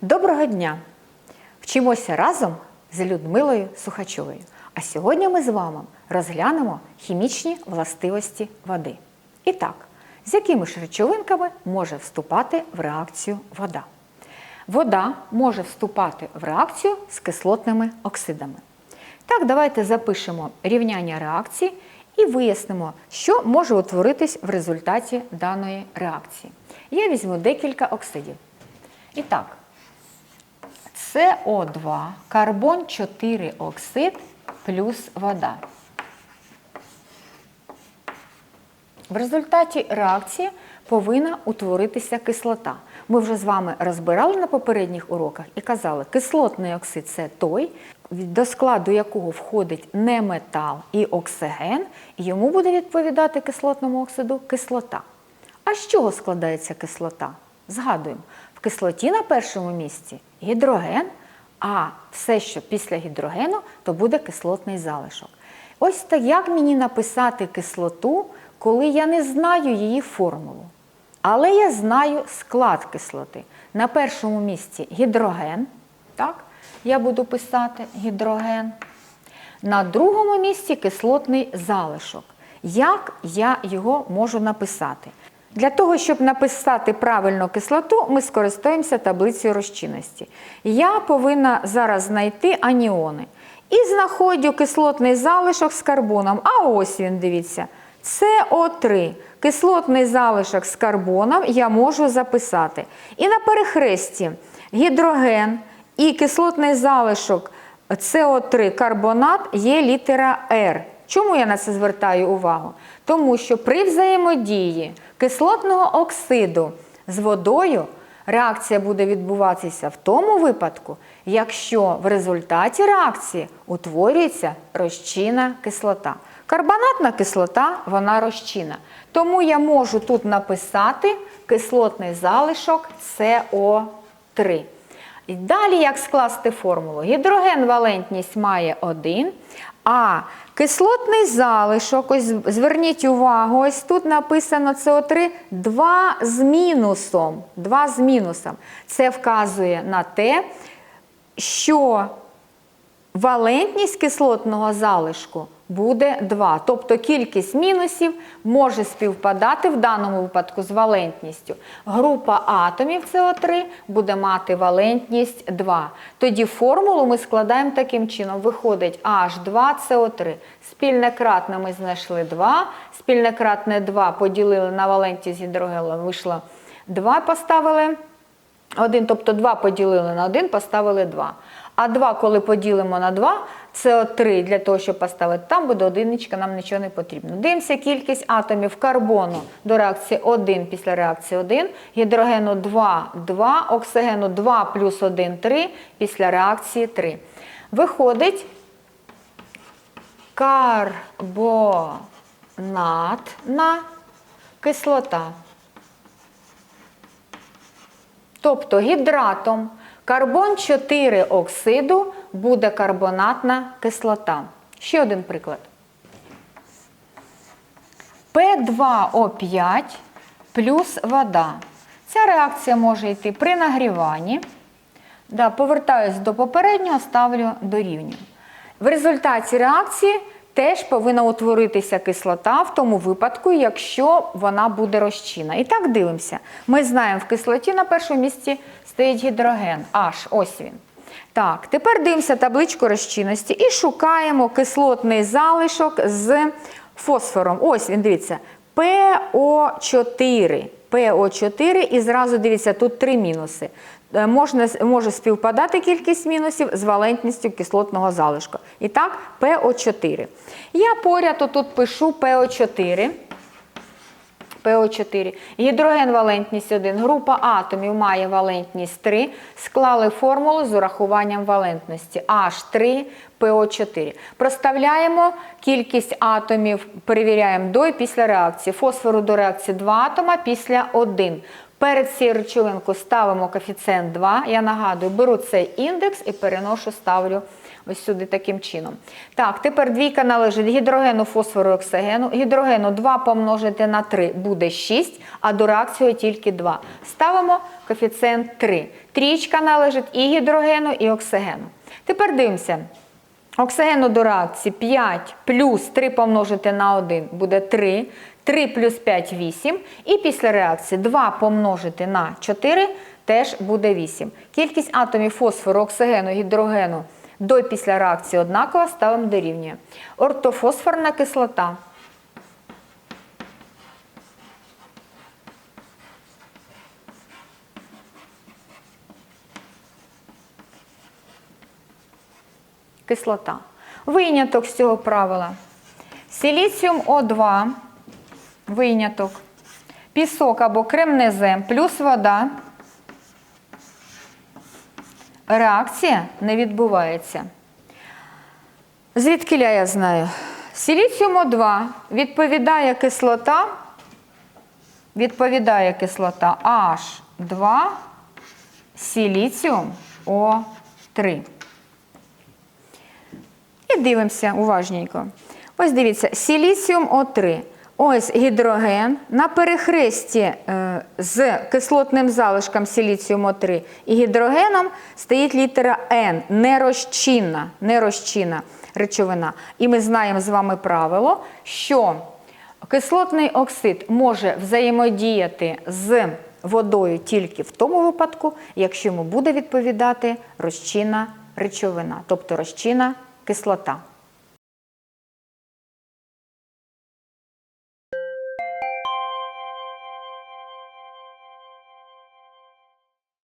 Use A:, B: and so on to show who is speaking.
A: Доброго дня! Вчимося разом з Людмилою Сухачовою. А сьогодні ми з вами розглянемо хімічні властивості води. І так, з якими ж речовинками може вступати в реакцію вода? Вода може вступати в реакцію з кислотними оксидами. Так, давайте запишемо рівняння реакції і вияснимо, що може утворитись в результаті даної реакції. Я візьму декілька оксидів. І так, СО2, карбон 4 оксид плюс вода. В результаті реакції повинна утворитися кислота. Ми вже з вами розбирали на попередніх уроках і казали, кислотний оксид це той, до складу якого входить не метал і оксиген, йому буде відповідати кислотному оксиду кислота. А з чого складається кислота? Згадуємо, в кислоті на першому місці гідроген, а все, що після гідрогену, то буде кислотний залишок. Ось так як мені написати кислоту, коли я не знаю її формулу. Але я знаю склад кислоти. На першому місці гідроген. Так? Я буду писати гідроген. На другому місці кислотний залишок. Як я його можу написати? Для того, щоб написати правильно кислоту, ми скористаємося таблицею розчинності. Я повинна зараз знайти аніони. І знаходжу кислотний залишок з карбоном. А ось він, дивіться, СО3. Кислотний залишок з карбоном я можу записати. І на перехресті гідроген і кислотний залишок СО3 карбонат є літера Р. Чому я на це звертаю увагу? Тому що при взаємодії кислотного оксиду з водою реакція буде відбуватися в тому випадку, якщо в результаті реакції утворюється розчинна кислота. Карбонатна кислота, вона розчинна. Тому я можу тут написати кислотний залишок СО3. І далі як скласти формулу? Гідроген валентність має 1, а кислотний залишок, ось зверніть увагу, ось тут написано СО3 2 з мінусом. 2 з мінусом. Це вказує на те, що валентність кислотного залишку буде 2. Тобто кількість мінусів може співпадати в даному випадку з валентністю. Група атомів СО3 буде мати валентність 2. Тоді формулу ми складаємо таким чином. Виходить H2CO3. Спільне кратне ми знайшли 2. Спільне кратне 2 поділили на валентність гідрогену, вийшло 2, поставили 1, тобто 2 поділили на 1, поставили 2. А 2, коли поділимо на 2, СО3 для того, щоб поставити, там буде одиничка, нам нічого не потрібно. Дивимося кількість атомів карбону до реакції 1 після реакції 1, гідрогену 2, 2, оксигену 2 плюс 1, 3 після реакції 3. Виходить карбонатна кислота. Тобто гідратом карбон 4 оксиду буде карбонатна кислота. Ще один приклад. П2О5 плюс вода. Ця реакція може йти при нагріванні. Да, Повертаюсь до попереднього, ставлю дорівнюю. В результаті реакції теж повинна утворитися кислота в тому випадку, якщо вона буде розчинна. І так дивимося. Ми знаємо, в кислоті на першому місці стоїть гідроген. Аж ось він. Так, тепер дивимося табличку розчинності і шукаємо кислотний залишок з фосфором. Ось він, дивіться, ПО4. ПО4 і зразу дивіться, тут три мінуси. Е, можна, може співпадати кількість мінусів з валентністю кислотного залишку. І так, ПО4. Я поряд тут пишу ПО4. ПО4. Гідроген валентність 1. Група атомів має валентність 3. Склали формулу з урахуванням валентності H3 ПО4. Проставляємо кількість атомів, перевіряємо до і після реакції. Фосфору до реакції 2 атома після 1. Перед цією речовинкою ставимо коефіцієнт 2. Я нагадую, беру цей індекс і переношу, ставлю ось сюди таким чином. Так, тепер двійка належить гідрогену, фосфору, оксигену. Гідрогену 2 помножити на 3 буде 6, а до реакції тільки 2. Ставимо коефіцієнт 3. Трічка належить і гідрогену, і оксигену. Тепер дивимося. Оксигену до реакції 5 плюс 3 помножити на 1 буде 3. 3 плюс 5 – 8. І після реакції 2 помножити на 4 теж буде 8. Кількість атомів фосфору, оксигену, гідрогену до і після реакції однакова, ставимо дорівнює. Ортофосфорна кислота. Кислота. Виняток з цього правила. Силіціум О2, виняток, пісок або кремнезем плюс вода. Реакція не відбувається. Звідки я знаю? Силіціум О2 відповідає кислота, відповідає кислота H2, силіціум О3. І дивимося уважненько. Ось дивіться, силіціум О3. Ось гідроген на перехресті е, з кислотним залишком силіціум О3 і гідрогеном стоїть літера Н, нерозчинна, нерозчинна речовина. І ми знаємо з вами правило, що кислотний оксид може взаємодіяти з водою тільки в тому випадку, якщо йому буде відповідати розчинна речовина, тобто розчинна кислота.